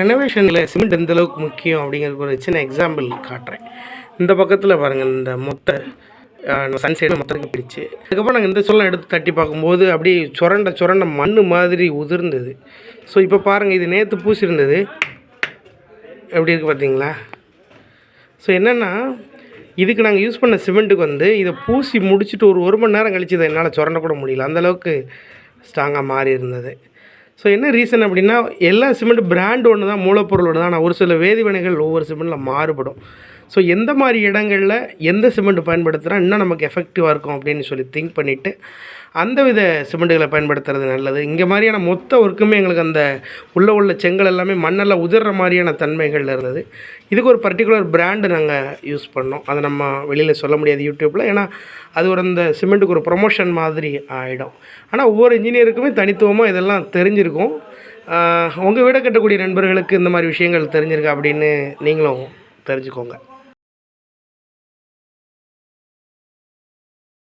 ரெனோவேஷனில் cement எந்த அளவுக்கு முக்கியம் அப்படிங்கிறது ஒரு சின்ன எக்ஸாம்பிள் காட்டுறேன். இந்த பக்கத்தில் பாருங்கள் இந்த மொத்த சன் சைடு மொத்தத்துக்கு பிடிச்சு. அதுக்கப்புறம் நாங்கள் இந்த சொல்லம் எடுத்து தட்டி பார்க்கும்போது அப்படியே சுரண்ட சுரண்ட மண் மாதிரி உதிர்ந்தது. ஸோ இப்போ பாருங்கள் இது நேற்று பூசியிருந்தது எப்படி இருக்குது பார்த்தீங்களா ஸோ என்னென்னா இதுக்கு நாங்கள் யூஸ் பண்ண சிமெண்ட்டுக்கு வந்து இதை பூசி முடிச்சுட்டு ஒரு ஒரு மணி நேரம் கழிச்சு இதை என்னால் சுரண்ட கூட முடியல. அந்தளவுக்கு ஸ்ட்ராங்காக மாறி இருந்தது. ஸோ என்ன ரீசன் அப்படின்னா எல்லா சிமெண்ட் பிராண்ட் ஒன்று தான் மூலப்பொருள் தான் ஆனால் ஒரு சில வேதிவினைகள் ஒவ்வொரு சிமெண்ட்டில் மாறுபடும். ஸோ எந்த மாதிரி இடங்களில் எந்த சிமெண்ட் பயன்படுத்துகிறா இன்னும் நமக்கு எஃபெக்டிவாக இருக்கும் அப்படின்னு சொல்லி திங்க் பண்ணிவிட்டு அந்த வித சிமெண்ட்டுகளை பயன்படுத்துறது நல்லது. இங்கே மாதிரியான மொத்த ஒர்க்குமே எங்களுக்கு அந்த உள்ளே உள்ள செங்கல் எல்லாமே மண்ணெல்லாம் உதிர்ற மாதிரியான தன்மைகள் இருந்தது. இதுக்கு ஒரு பர்டிகுலர் பிராண்டு நாங்கள் யூஸ் பண்ணோம். அதை நம்ம வெளியில் சொல்ல முடியாது யூடியூப்பில் ஏன்னா அது ஒரு அந்த சிமெண்ட்டுக்கு ஒரு ப்ரொமோஷன் மாதிரி ஆகிடும் ஆனால் ஒவ்வொரு இன்ஜினியருக்குமே தனித்துவமாக இதெல்லாம் தெரிஞ்சிருக்கும். உங்கள் வீட கட்டக்கூடிய நண்பர்களுக்கு இந்த மாதிரி விஷயங்கள் தெரிஞ்சிருக்கா அப்படின்னு நீங்களும் தெரிஞ்சுக்கோங்க.